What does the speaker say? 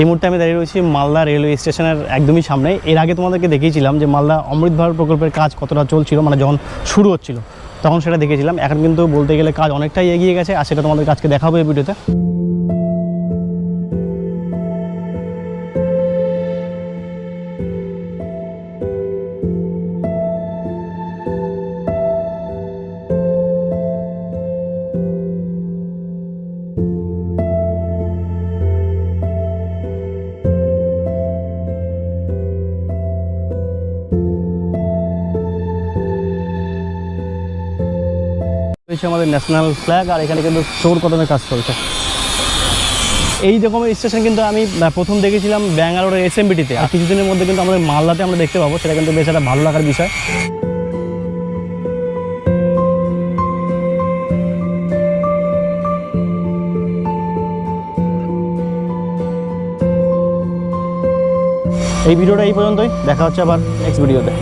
এই মুহূর্তে আমি দাঁড়িয়ে রয়েছি মালদা রেলওয়ে স্টেশনের একদমই সামনে। এর আগে তোমাদেরকে দেখিয়েছিলাম যে মালদা অমৃত ভারত প্রকল্পের কাজ কতটা চলছিল মানে যখন শুরু হচ্ছিল, তখন সেটা দেখেছিলাম এখন কিন্তু বলতে গেলে কাজ অনেকটাই এগিয়ে গেছে, আর সেটা তোমাদের কাজকে দেখাবো এই ভিডিওতে। রয়েছে আমাদের ন্যাশনাল ফ্ল্যাগ আর এখানে কিন্তু চোর কদমের কাজ চলছে। এই রকমের স্টেশন কিন্তু আমি প্রথম দেখেছিলাম ব্যাঙ্গালোরের এসএমবিটিতে আর কিছুদিনের মধ্যে কিন্তু আমাদের মালদাতে আমরা দেখতে পাবো, সেটা কিন্তু বেশ একটা ভালো লাগার বিষয়। এই ভিডিওটা এই পর্যন্তই, দেখা হচ্ছে আবার নেক্সট ভিডিওতে